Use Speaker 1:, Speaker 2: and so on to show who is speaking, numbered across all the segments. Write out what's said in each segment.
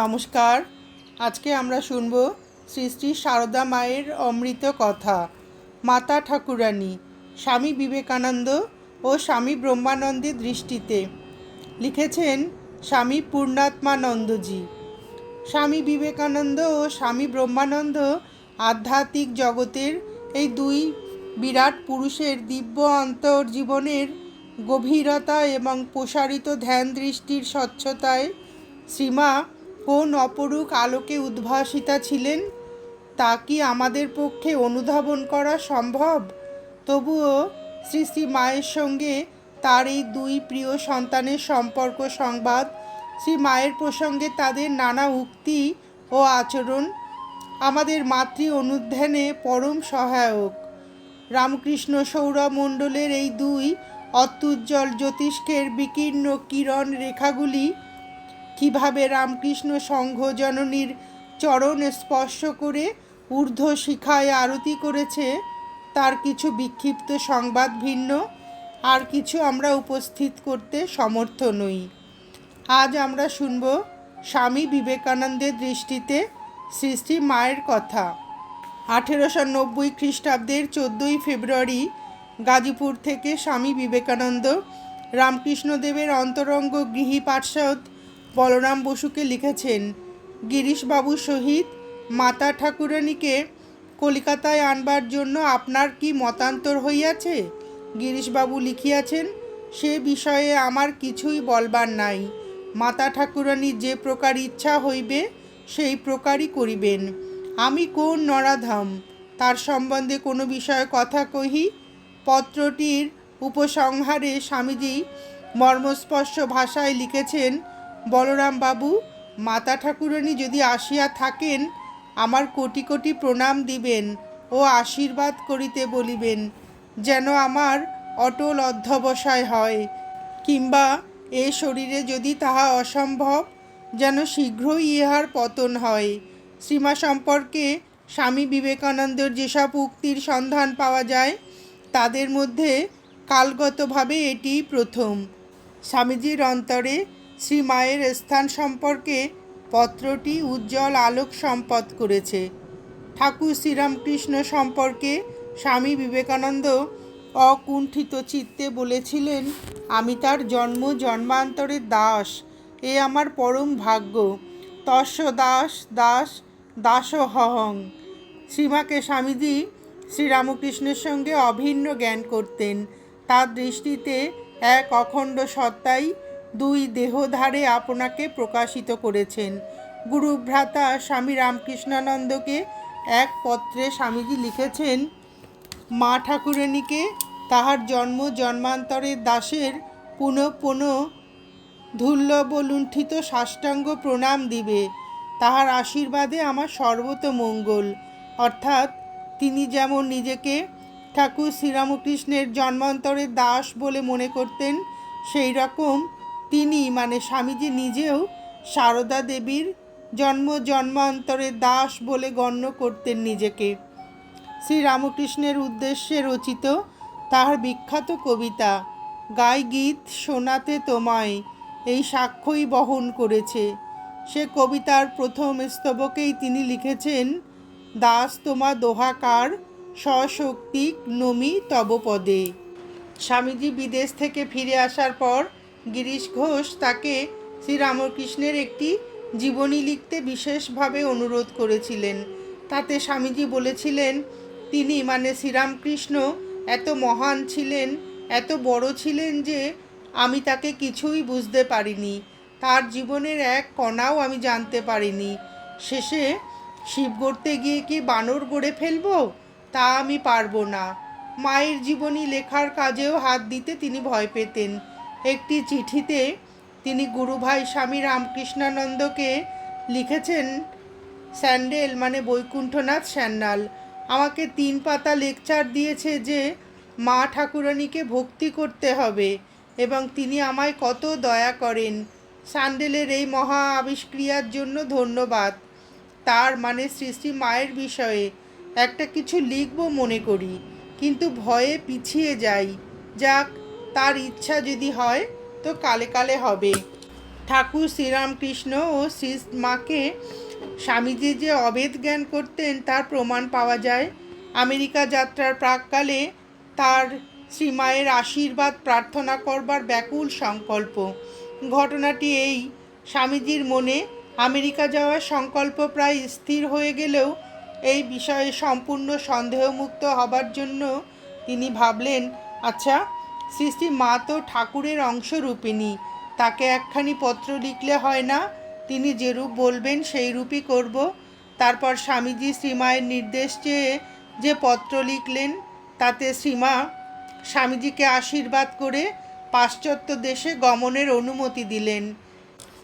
Speaker 1: নমস্কার। আজকে আমরা শুনব শ্রী শ্রী সারদা মায়ের অমৃত কথা, মাতা ঠাকুরানী, স্বামী বিবেকানন্দ ও স্বামী ব্রহ্মানন্দের দৃষ্টিতে। লিখেছেন স্বামী পূর্ণাত্মানন্দজি। স্বামী বিবেকানন্দ ও স্বামী ব্রহ্মানন্দ আধ্যাত্মিক জগতের এই দুই বিরাট পুরুষের দিব্য অন্তর্জীবনের গভীরতা এবং প্রসারিত ধ্যান দৃষ্টির স্বচ্ছতায় শ্রীমা কোন অপরূপ আলোকে উদ্ভাসিতা ছিলেন, তা কি আমাদের পক্ষে অনুধাবন করা সম্ভব? তবুও শ্রী শ্রী মায়ের সঙ্গে তার এই দুই প্রিয় সন্তানের সম্পর্ক সংবাদ, শ্রী মায়ের প্রসঙ্গে তাদের নানা উক্তি ও আচরণ আমাদের মাতৃ অনুধ্যানে পরম সহায়ক। রামকৃষ্ণ সৌরমণ্ডলের এই দুই অত্যুজ্জ্বল জ্যোতিষ্কের বিকীর্ণ কিরণ রেখাগুলি কীভাবে রামকৃষ্ণ সংঘ জননীর চরণ স্পর্শ করে ঊর্ধ্ব শিখায় আরতি করেছে, তার কিছু বিক্ষিপ্ত সংবাদ ভিন্ন, আর কিছু আমরা উপস্থিত করতে সমর্থ নই। আজ আমরা শুনব স্বামী বিবেকানন্দের দৃষ্টিতে শ্রী মায়ের কথা। আঠেরোশো নব্বই খ্রিস্টাব্দের চোদ্দোই ফেব্রুয়ারি গাজীপুর থেকে স্বামী বিবেকানন্দ রামকৃষ্ণদেবের অন্তরঙ্গ গৃহী পার্ষদ বলরাম বসুকে লিখেছেন গিরিশবাবুর সহিত মাতা ঠাকুরানীকে কলিকাতায় আনবার জন্য আপনার কি মতান্তর হইয়াছে? গিরিশবাবু লিখিয়াছেন, সে বিষয়ে আমার কিছুই বলবার নাই। মাতা ঠাকুরানীর যে প্রকার ইচ্ছা হইবে, সেই প্রকারই করিবেন। আমি কোন নরাধাম? তার সম্বন্ধে কোনো বিষয়ে কথা কহি? পত্রটির উপসংহারে স্বামীজি মর্মস্পর্শ ভাষায় লিখেছেন বলরাম বাবু, মাতা ঠাকুরানী যদি আসিয়া থাকেন, আমার কোটি কোটি প্রণাম দিবেন ও আশীর্বাদ করিতে বলিবেন, যেন আমার অটল অধ্যবসায় হয়। কিংবা এ শরীরে যদি তাহা অসম্ভব, যেন শীঘ্রই ইহার পতন হয়। শ্রীমা সম্পর্কে স্বামী বিবেকানন্দের যেসব উক্তির সন্ধান পাওয়া যায়, তাদের মধ্যে কালগতভাবে এটিই প্রথম। স্বামীজির অন্তরে শ্রী মায়ের স্থান সম্পর্কে পত্রটি উজ্জ্বল আলোক সম্পদ করেছে। ঠাকুর শ্রীরামকৃষ্ণ সম্পর্কে স্বামী বিবেকানন্দ অকুণ্ঠিত চিত্তে বলেছিলেন, আমি তার জন্ম জন্মান্তরের দাস, এ আমার পরম ভাগ্য। তস্য দাস দাস দাস হহং। শ্রীমাকে স্বামীজি শ্রীরামকৃষ্ণের সঙ্গে অভিন্ন জ্ঞান করতেন। তার দৃষ্টিতে এক অখণ্ড সত্তাই দুই দেহধারে আপনাকে প্রকাশিত করেছেন। গুরু ভ্রাতা স্বামী রামকৃষ্ণানন্দকে এক পত্রে স্বামীজি লিখেছেন, মা ঠাকুরানীকে তাহার জন্ম জন্মান্তরের দাসের পুনঃ পুনঃ ধুল্লবলুণ্ঠিত সাষ্টাঙ্গ প্রণাম দিবে। তাহার আশীর্বাদে আমার সর্বত মঙ্গল। অর্থাৎ তিনি যেমন নিজেকে ঠাকুর শ্রীরামকৃষ্ণের জন্মান্তরের দাস বলে মনে করতেন, সেই রকম তিনি মানে স্বামীজি নিজেও সারদা দেবীর জন্ম জন্মান্তরের দাস বলে গণ্য করতেন নিজেকে। শ্রীরামকৃষ্ণের উদ্দেশ্যে রচিত তাহার বিখ্যাত কবিতা, গাই গীত শোনাতে তোমায় এই সাক্ষ্যই বহন করেছে। সে কবিতার প্রথম স্তবকেই তিনি লিখেছেন, দাস তোমা দোহাকার সশক্তিক নমি তবপদে স্বামীজি বিদেশ থেকে ফিরে আসার পর গিরিশ ঘোষ তাকে শ্রীরামকৃষ্ণের একটি জীবনী লিখতে বিশেষভাবে অনুরোধ করেছিলেন। তাতে স্বামীজি বলেছিলেন, তিনি মানে শ্রীরামকৃষ্ণ এত মহান ছিলেন, এত বড় ছিলেন যে আমি তাকে কিছুই বুঝতে পারিনি। তার জীবনের এক কণাও আমি জানতে পারিনি। শেষে শিব গড়তে গিয়ে কি বানর গড়ে ফেলব? তা আমি পারব না। মায়ের জীবনী লেখার কাজেও হাত দিতে তিনি ভয় পেতেন। একটি চিঠিতে তিনি গুরুভাই স্বামী রামকৃষ্ণানন্দকে লিখেছেন, স্যান্ডেল মানে বৈকুণ্ঠনাথ স্যান্নাল আমাকে তিন পাতা লেকচার দিয়েছে যে মা ঠাকুরানীকে ভক্তি করতে হবে এবং তিনি আমায় কত দয়া করেন। স্যান্ডেলের এই মহা আবিষ্ক্রিয়ার জন্য ধন্যবাদ। তার মানে শ্রী মায়ের বিষয়ে একটা কিছু লিখব মনে করি, কিন্তু ভয়ে পিছিয়ে যাই। যাক তার ইচ্ছা যদি হয়, তো কালে কালে হবে। ঠাকুর শ্রীরামকৃষ্ণ ও শ্রী মাকে স্বামীজি যে অবেদ জ্ঞান করতেন, তার প্রমাণ পাওয়া যায়। আমেরিকা যাত্রার প্রাককালে তার শ্রীমায়ের আশীর্বাদ প্রার্থনা করবার ব্যাকুল সংকল্প। ঘটনাটি এই, স্বামীজির মনে আমেরিকা যাওয়ার সংকল্প প্রায় স্থির হয়ে গেলেও এই বিষয়ে সম্পূর্ণ সন্দেহমুক্ত হবার জন্য তিনি ভাবলেন আচ্ছা শ্রী শ্রী মা তো ঠাকুরের অংশ অংশরূপিণী। তাকে একখানি পত্র লিখলে হয় না? তিনি যেরূপ বলবেন সেই রূপই করব। তারপর স্বামীজি শ্রীমায়ের নির্দেশ চেয়ে যে পত্র লিখলেন, তাতে শ্রীমা স্বামীজিকে আশীর্বাদ করে পাশ্চাত্য দেশে গমনের অনুমতি দিলেন।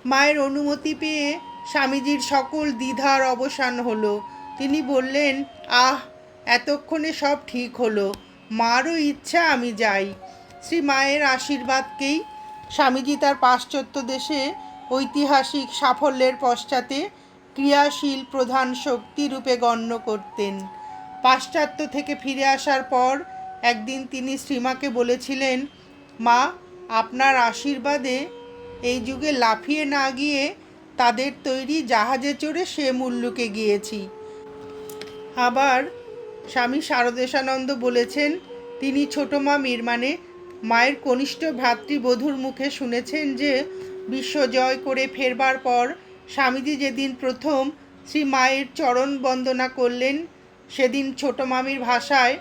Speaker 1: মায়ের অনুমতি পেয়ে স্বামীজির সকল দ্বিধার অবসান হলো। তিনি বললেন, আহ, এতক্ষণে সব ঠিক হলো। মারও ইচ্ছা আমি যাই। শ্রী মায়ের আশীর্বাদকেই স্বামীজি তার পাশ্চাত্য দেশে ঐতিহাসিক সাফল্যের পশ্চাতে ক্রিয়াশীল প্রধান শক্তি রূপে গণ্য করতেন। পাশ্চাত্য থেকে ফিরে আসার পর একদিন তিনি শ্রীমাকে বলেছিলেন, মা, আপনার আশীর্বাদে এই যুগে লাফিয়ে না গিয়ে তাদের তৈরি জাহাজে চড়ে সে মুল্লুকে গিয়েছি। আবার স্বামী শারদেশানন্দ বলেছেন, তিনি ছোট মা মিরমানে মায়ের কনিষ্ঠ ভ্রাতৃবধূর মুখে শুনেছেন যে, বিশ্ব জয় করে ফেরবার পর স্বামীজি যেদিন প্রথম শ্রী মায়ের চরণ বন্দনা করলেন, সেদিন ছোট মামির ভাষায়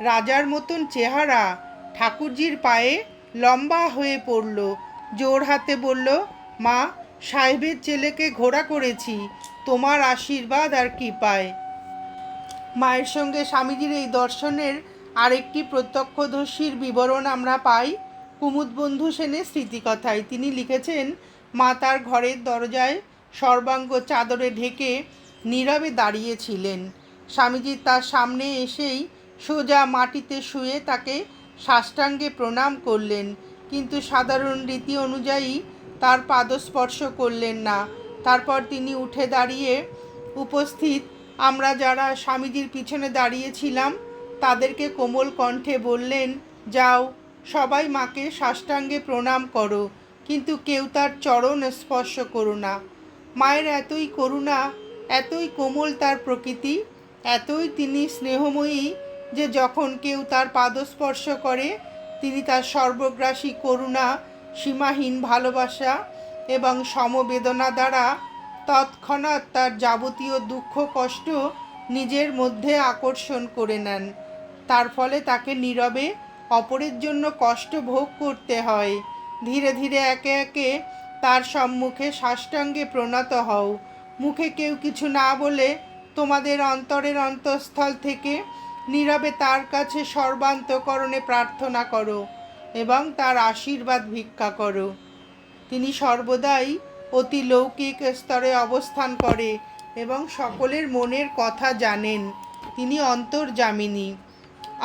Speaker 1: রাজার মতন চেহারা ঠাকুরজির পায়ে লম্বা হয়ে পড়ল। জোর হাতে বলল, মা, সাহেবের ছেলেকে ঘোড়া করেছি, তোমার আশীর্বাদ আর কৃপায়। মায়ের সঙ্গে স্বামীজির এই দর্শনের আরেকটি প্রত্যক্ষদর্শীর বিবরণ আমরা পাই। কুমুদবন্ধু সেনের স্মৃতিকথায় তিনি লিখেছেন, মা তার ঘরের দরজায় সর্বাঙ্গ চাদরে ঢেকে নীরবে দাঁড়িয়েছিলেন। স্বামীজি তার সামনে এসেই সোজা মাটিতে শুয়ে তাকে সাষ্টাঙ্গে প্রণাম করলেন। কিন্তু সাধারণ রীতি অনুযায়ী তার পাদস্পর্শ করলেন না। তারপর তিনি উঠে দাঁড়িয়ে উপস্থিত, আমরা যারা স্বামীজির পিছনে দাঁড়িয়েছিলাম তাদেরকে কোমল কণ্ঠে বললেন, যাও, সবাই মাকে সাষ্টাঙ্গে প্রণাম করো, কিন্তু কেউ তার চরণ স্পর্শ করো না। মায়ের এতই করুণা, এতই কোমল তার প্রকৃতি, এতই তিনি স্নেহময়ী যে যখন কেউ তার পাদস্পর্শ করে, তিনি তার সর্বগ্রাসী করুণা, সীমাহীন ভালোবাসা এবং সমবেদনা দ্বারা তৎক্ষণাৎ তার যাবতীয় দুঃখ কষ্ট নিজের মধ্যে আকর্ষণ করে নেন। তার ফলে তাকে নীরবে অপরের জন্য কষ্ট ভোগ করতে হয়। ধীরে ধীরে একে একে তার সম্মুখে সাষ্টাঙ্গে প্রণত হও। মুখে কেউ কিছু না বলে তোমাদের অন্তরের অন্তঃস্থল থেকে নীরবে তার কাছে সর্বান্তকরণে প্রার্থনা করো এবং তার আশীর্বাদ ভিক্ষা করো। তিনি সর্বদাই অতি লৌকিক স্তরে অবস্থান করে এবং সকলের মনের কথা জানেন। তিনি অন্তর্জামিনী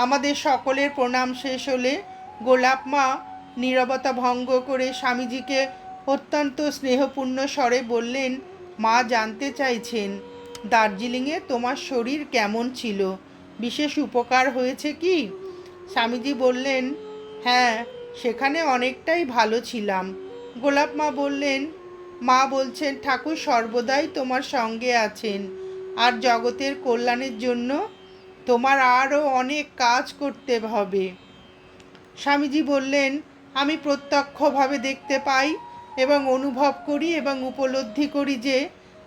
Speaker 1: আমাদের সকলের প্রণাম শেষ হলে গোলাপ মা নীরবতা ভঙ্গ করে স্বামীজিকে অত্যন্ত স্নেহপূর্ণ স্বরে বললেন, মা জানতে চাইছেন, দার্জিলিংয়ে তোমার শরীর কেমন ছিল? বিশেষ উপকার হয়েছে কি? স্বামীজি বললেন হ্যাঁ সেখানে অনেকটাই ভালো ছিলাম। গোলাপ মা বললেন, মা বলছেন ঠাকুর সর্বদাই তোমার সঙ্গে আছেন, আর জগতের কল্যাণের জন্য তোমার আরও অনেক কাজ করতে হবে। স্বামীজি বললেন, আমি প্রত্যক্ষভাবে দেখতে পাই এবং অনুভব করি এবং উপলব্ধি করি যে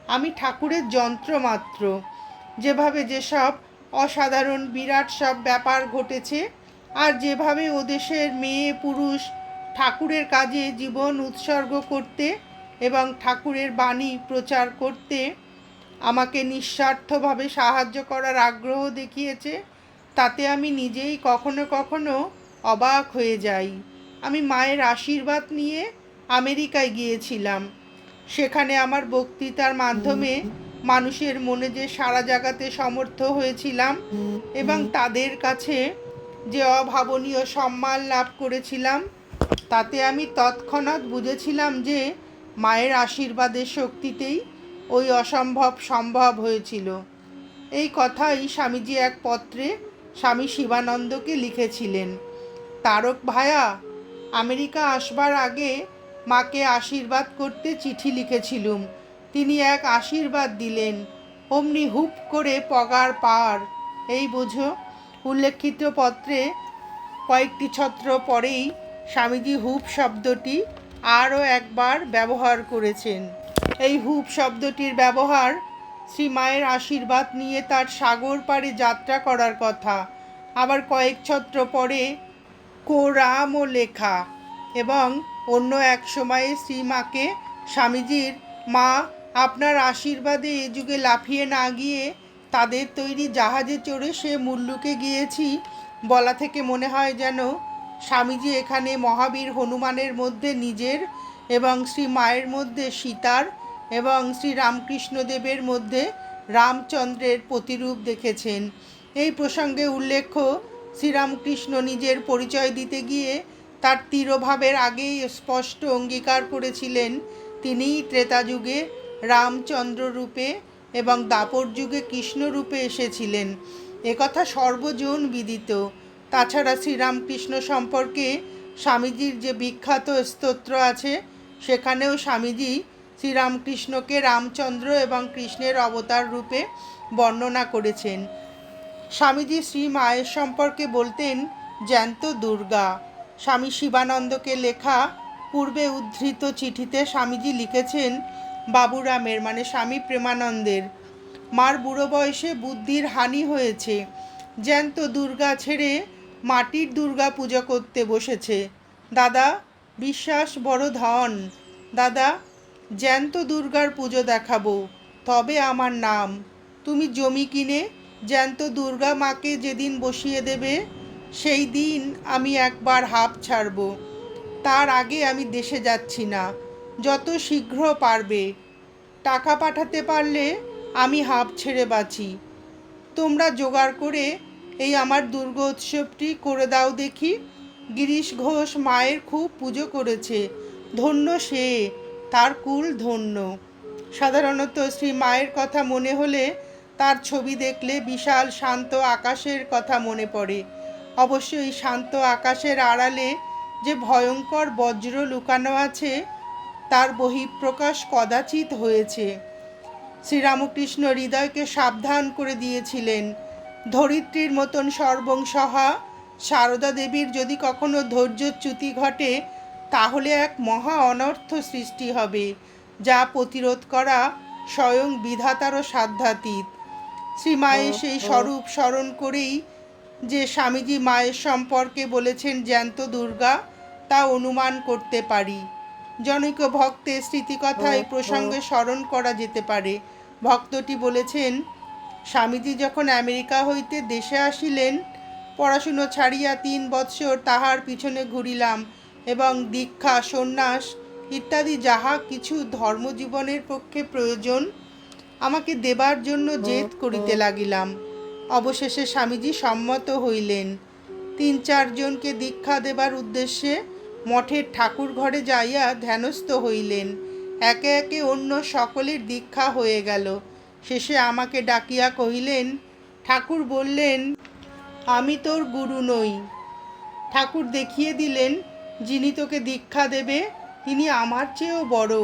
Speaker 1: আমি ঠাকুরের যন্ত্র মাত্র। যেভাবে যেসব অসাধারণ, বিরাট সব ব্যাপার ঘটেছে আর যেভাবে ওদেশের মেয়ে, পুরুষ ঠাকুরের কাজে জীবন উৎসর্গ করতে এবং ঠাকুরের বাণী প্রচার করতে আমাকে নিঃস্বার্থভাবে সাহায্য করার আগ্রহ দেখিয়েছে, তাতে আমি নিজেই কখনো কখনো অবাক হয়ে যাই। আমি মায়ের আশীর্বাদ নিয়ে আমেরিকায় গিয়েছিলাম। সেখানে আমার বক্তৃতার মাধ্যমে মানুষের মনে যে সাড়া জাগাতে সমর্থ হয়েছিলাম এবং তাদের কাছে যে অভাবনীয় সম্মান লাভ করেছিলাম, তাতে আমি তৎক্ষণাৎ বুঝেছিলাম যে মায়ের আশীর্বাদের শক্তিতেই ওই অসম্ভব সম্ভব হয়েছিল। এই কথাই স্বামীজি এক পত্রে স্বামী শিবানন্দকে লিখেছিলেন, তারক ভায়া, আমেরিকা আসবার আগে মাকে আশীর্বাদ করতে চিঠি লিখেছিলুম। তিনি এক আশীর্বাদ দিলেন, অমনি হুপ করে পগার পার। এই বোঝো উল্লেখিত পত্রে কয়েকটি ছত্র পরেই স্বামীজি হুপ শব্দটি আরও একবার ব্যবহার করেছেন। এই হুপ শব্দটির ব্যবহার শ্রী মায়ের আশীর্বাদ নিয়ে তার সাগর পাড়ে যাত্রা করার কথা। আবার কয়েক ছত্র পরে কোরামও লেখা এবং অন্য এক সময়ে শ্রীমাকে স্বামীজির, মা, আপনার আশীর্বাদে এ যুগে লাফিয়ে না গিয়ে তাদের তৈরি জাহাজে চড়ে সে মুল্লুকে গিয়েছি। বলা থেকে মনে হয় যেন স্বামীজি এখানে মহাবীর হনুমানের মধ্যে নিজের এবং শ্রী মায়ের মধ্যে সীতার এবং শ্রী রামকৃষ্ণদেবের মধ্যে রামচন্দ্রের প্রতিরূপ দেখেছেন। এই প্রসঙ্গে উল্লেখ্য শ্রীরামকৃষ্ণ নিজের পরিচয় দিতে গিয়ে তার তিরোভাবের আগেই স্পষ্ট অঙ্গীকার করেছিলেন। তিনিই ত্রেতা যুগে রামচন্দ্র রূপে এবং দাপর যুগে কৃষ্ণ রূপে এসেছিলেন। একথা সর্বজন বিদিত। তাছাড়া শ্রীরামকৃষ্ণ সম্পর্কে স্বামীজির যে বিখ্যাত স্তোত্র আছে, সেখানেও স্বামীজি শ্রীরামকৃষ্ণকে রামচন্দ্র এবং কৃষ্ণের অবতার রূপে বর্ণনা করেছেন। স্বামীজি শ্রী মায়ের সম্পর্কে বলতেন, জ্যান্ত দুর্গা। স্বামী শিবানন্দকে লেখা পূর্বে উদ্ধৃত চিঠিতে স্বামীজি লিখেছেন, বাবুরামের মানে স্বামী প্রেমানন্দের। মার বুড়ো বয়সে বুদ্ধির হানি হয়েছে। জ্যান্ত দুর্গা ছেড়ে মাটির দুর্গা পুজো করতে বসেছে। দাদা, বিশ্বাস বড় ধন। দাদা জ্যান্ত দুর্গার পুজো দেখাবো। তবে আমার নাম। তুমি জমি কিনে জ্যান্ত দুর্গা মাকে যেদিন বসিয়ে দেবে, সেই দিন আমি একবার হাফ ছাড়ব। তার আগে আমি দেশে যাচ্ছি না। যত শীঘ্র পারবে। টাকা পাঠাতে পারলে আমি হাঁপ ছেড়ে বাঁচি। তোমরা জোগাড় করে এই আমার দুর্গোৎসবটি করে দাও দেখি। গিরিশ ঘোষ মায়ের খুব পুজো করেছে। ধন্য সে তার কুল ধন্য। সাধারণত শ্রী মায়ের কথা মনে হলে তার ছবি দেখলে বিশাল শান্ত আকাশের কথা মনে পড়ে। অবশ্যই শান্ত আকাশের আড়ালে যে ভয়ঙ্কর বজ্র লুকানো আছে, তার বহিঃপ্রকাশ কদাচিৎ হয়েছে। শ্রীরামকৃষ্ণ হৃদয়কে সাবধান করে দিয়েছিলেন। ধরিত্রীর মতন সর্বংসহা সারদা দেবীর যদি কখনো ধৈর্যচ্যুতি ঘটে তাহলে এক মহা অনর্থ সৃষ্টি হবে যা প্রতিরোধ করা স্বয়ং বিধাতারও সাধ্যাতীত। শ্রী মায়ের সেই স্বরূপ স্মরণ করেই যে স্বামীজি মায়ের সম্পর্কে বলেছেন জ্যান্ত দুর্গা তা অনুমান করতে পারি। জনৈক ভক্তের স্মৃতিকথা এই প্রসঙ্গে স্মরণ করা যেতে পারে। ভক্তটি বলেছেন স্বামীজি যখন আমেরিকা হইতে দেশে আসিলেন পড়াশুনো ছাড়িয়া তিন বৎসর তাহার পিছনে ঘুরিলাম। এবং দীক্ষা সন্ন্যাস ইত্যাদি যাহা কিছু ধর্মজীবনের পক্ষে প্রয়োজন আমাকে দেবার জন্য জেদ করিতে লাগিলাম। অবশেষে স্বামীজি সম্মত হইলেন। তিন চারজনকে দীক্ষা দেবার উদ্দেশ্যে মঠের ঠাকুর ঘরে যাইয়া ধ্যানস্থ হইলেন। একে একে অন্য সকলের দীক্ষা হয়ে গেল। শেষে আমাকে ডাকিয়া কহিলেন ঠাকুর বললেন আমি তোর গুরু নই। ঠাকুর দেখিয়ে দিলেন যিনি তোকে দীক্ষা দেবে, তিনি আমার চেয়েও বড়।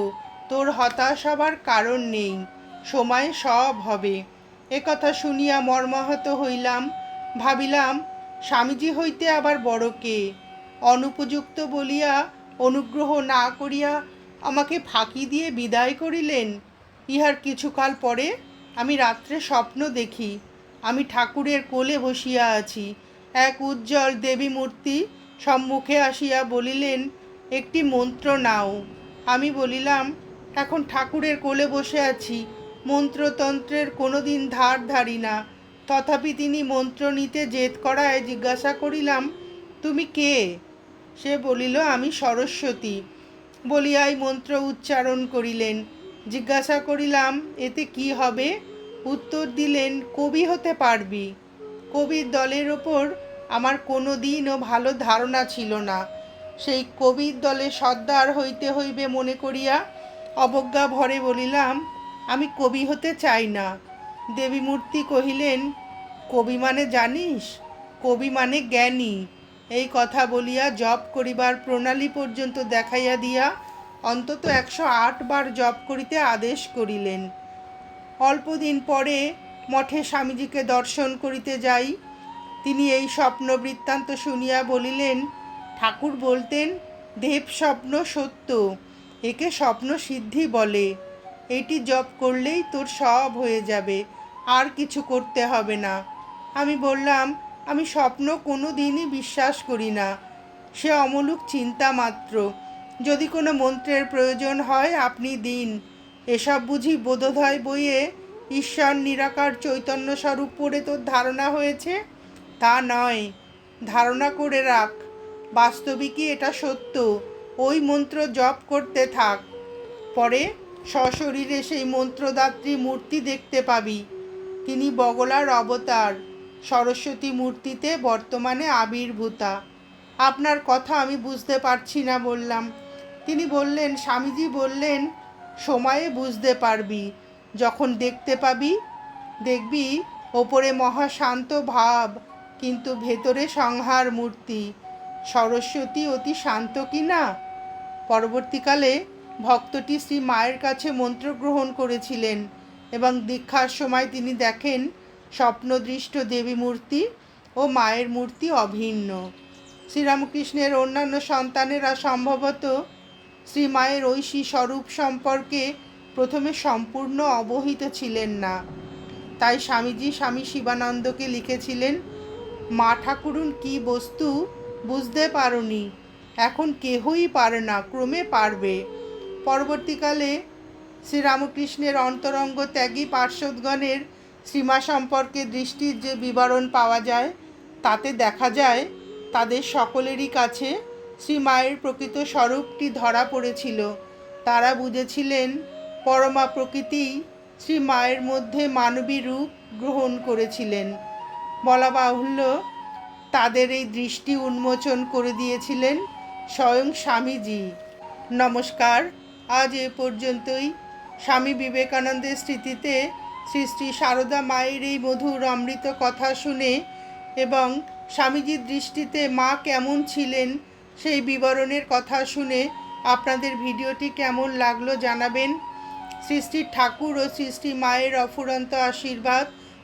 Speaker 1: তোর হতাশ হবার কারণ নেই, সময় সব হবে। একথা শুনিয়া মর্মাহত হইলাম, ভাবিলাম, স্বামীজি হইতে আবার বড় কে? অনুপযুক্ত বলিয়া, অনুগ্রহ না করিয়া আমাকে ফাঁকি দিয়ে বিদায় করিলেন? ইহার কিছুকাল পরে আমি রাত্রে স্বপ্ন দেখি, আমি ঠাকুরের কোলে বসিয়া আছি, এক উজ্জ্বল দেবী মূর্তি সম্মুখে আসিয়া বলিলেন, একটি মন্ত্র নাও। আমি বলিলাম, এখন ঠাকুরের কোলে বসে আছি, মন্ত্রতন্ত্রের কোনো দিন ধার ধারি না। তথাপি তিনি মন্ত্র নিতে জেদ করায় জিজ্ঞাসা করিলাম, তুমি কে? সে বলিল, আমি সরস্বতী। বলিয়াই মন্ত্র উচ্চারণ করিলেন। জিজ্ঞাসা করিলাম, এতে কি হবে? উত্তর দিলেন, কবি হতে পারবি। কবির দলের ওপর আমার কোনো দিনও ভালো ধারণা ছিল না। সেই কবির দলে সর্দার হইতে হইবে মনে করিয়া অবজ্ঞা ভরে বলিলাম, আমি কবি হতে চাই না। দেবীমূর্তি কহিলেন, কবি মানে জানিস? কবি মানে জ্ঞানী। এই কথা বলিয়া জপ করিবার প্রণালী পর্যন্ত দেখাইয়া দিয়া অন্তত একশো আট বার জপ করিতে আদেশ করিলেন। অল্পদিন পরে মঠে স্বামীজিকে দর্শন করিতে যাই। তিনি এই স্বপ্ন বৃত্তান্ত শুনিয়া বলিলেন, ঠাকুর বলতেন, দেব স্বপ্ন সত্য, একে স্বপ্ন সিদ্ধি বলে। এটি জপ করলেই তোর সব হয়ে যাবে, আর কিছু করতে হবে না। আমি বললাম, আমি স্বপ্ন কোনো দিনই বিশ্বাস করি না। সে অমলুক চিন্তা মাত্র। যদি কোনো মন্ত্রের প্রয়োজন হয়, আপনি দিন। এসব বুঝি বোধোদয় বইয়ে ঈশ্বর নিরাকার চৈতন্য স্বরূপ পড়ে তোর ধারণা হয়েছে? তা নয়। ধারণা করে রাখ, বাস্তবিকই এটা সত্য, ওই মন্ত্র জপ করতে থাক। পরে সশরীরে সেই মন্ত্রদাত্রী মূর্তি দেখতে পাবি। তিনি বগলার অবতার, সরস্বতী মূর্তিতে বর্তমানে আবির্ভূতা। আপনার কথা আমি বুঝতে পারছি না বললাম। তিনি বললেন, স্বামীজি বললেন, সময়ে বুঝতে পারবি। যখন দেখতে পাবি, দেখবি ওপরে মহাশান্ত ভাব কিন্তু ভেতরে সংহার মূর্তি। সরস্বতী, অতি শান্ত কি না? পরবর্তীকালে ভক্তটি শ্রী মায়ের কাছে মন্ত্র গ্রহণ করেছিলেন এবং দীক্ষার সময় তিনি দেখেন স্বপ্নদৃষ্ট দেবী মূর্তি ও মায়ের মূর্তি অভিন্ন। শ্রীরামকৃষ্ণের অন্যান্য সন্তানেরা সম্ভবত শ্রী মায়ের ঐশী স্বরূপ সম্পর্কে প্রথমে সম্পূর্ণ অবহিত ছিলেন না। তাই স্বামীজি স্বামী শিবানন্দকে লিখেছিলেন মা ঠাকুরুন কি বস্তু বুঝতে পারোনি। এখন কেহই পারে না, ক্রমে পারবে। পরবর্তীকালে শ্রীরামকৃষ্ণের অন্তরঙ্গ ত্যাগী পার্শ্বদগণের সীমা সম্পর্কে দৃষ্টির যে বিবরণ পাওয়া যায়, তাতে দেখা যায়, তাদের সকলেরই কাছে শ্রী মায়ের প্রকৃত স্বরূপটি ধরা পড়েছিল। তারা বুঝেছিলেন, পরমা প্রকৃতি শ্রী মায়ের মধ্যে মানবী রূপ গ্রহণ করেছিলেন। বলা বাহুল্য, তাদের এই দৃষ্টি উন্মোচন করে দিয়েছিলেন স্বয়ং স্বামীজি। নমস্কার, আজ এ পর্যন্তই। স্বামী বিবেকানন্দের স্মৃতিতে শ্রী শ্রী সারদা মায়ের এই মধুর অমৃত কথা শুনে এবং স্বামীজির দৃষ্টিতে মা কেমন ছিলেন সেই বিবরণের কথা শুনে আপনাদের ভিডিওটি কেমন লাগল জানাবেন। সৃষ্টির ঠাকুর ও সৃষ্টি মায়ের অফুরন্ত আশীর্বাদ।